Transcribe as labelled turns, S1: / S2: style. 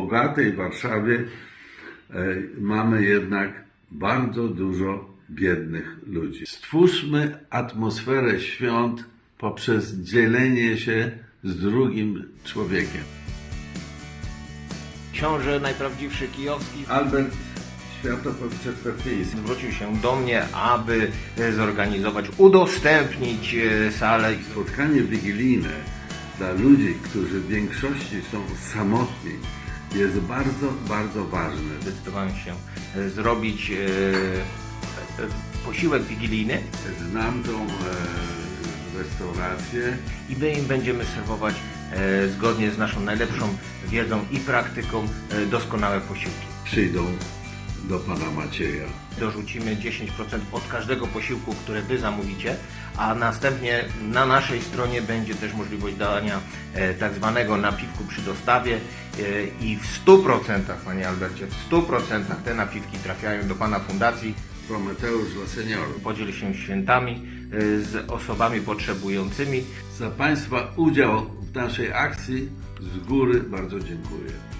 S1: bogatej Warszawie e, mamy jednak bardzo dużo biednych ludzi. Stwórzmy atmosferę świąt poprzez dzielenie się z drugim człowiekiem.
S2: Książę najprawdziwszy kijowski
S1: Albert Światopow Czerwczyński.
S2: zwrócił się do mnie, aby e, zorganizować, udostępnić e, salę.
S1: Spotkanie wigilijne dla ludzi, którzy w większości są samotni, jest bardzo, bardzo ważne.
S2: Zdecydowałem się e, zrobić e, e, posiłek wigilijny
S1: Znam tą restaurację.
S2: i my im będziemy serwować zgodnie z naszą najlepszą wiedzą i praktyką doskonałe posiłki.
S1: Przyjdą do pana Macieja.
S2: Dorzucimy 10% od każdego posiłku, który Wy zamówicie, a następnie na naszej stronie będzie też możliwość dania e, tak zwanego napiwku przy dostawie e, i w 100%, Panie Albercie, w 100% te napiwki trafiają do Pana fundacji.
S1: Prometeusz dla seniorów.
S2: Podziel się świętami e, z osobami potrzebującymi.
S1: Za Państwa udział w naszej akcji z góry bardzo dziękuję.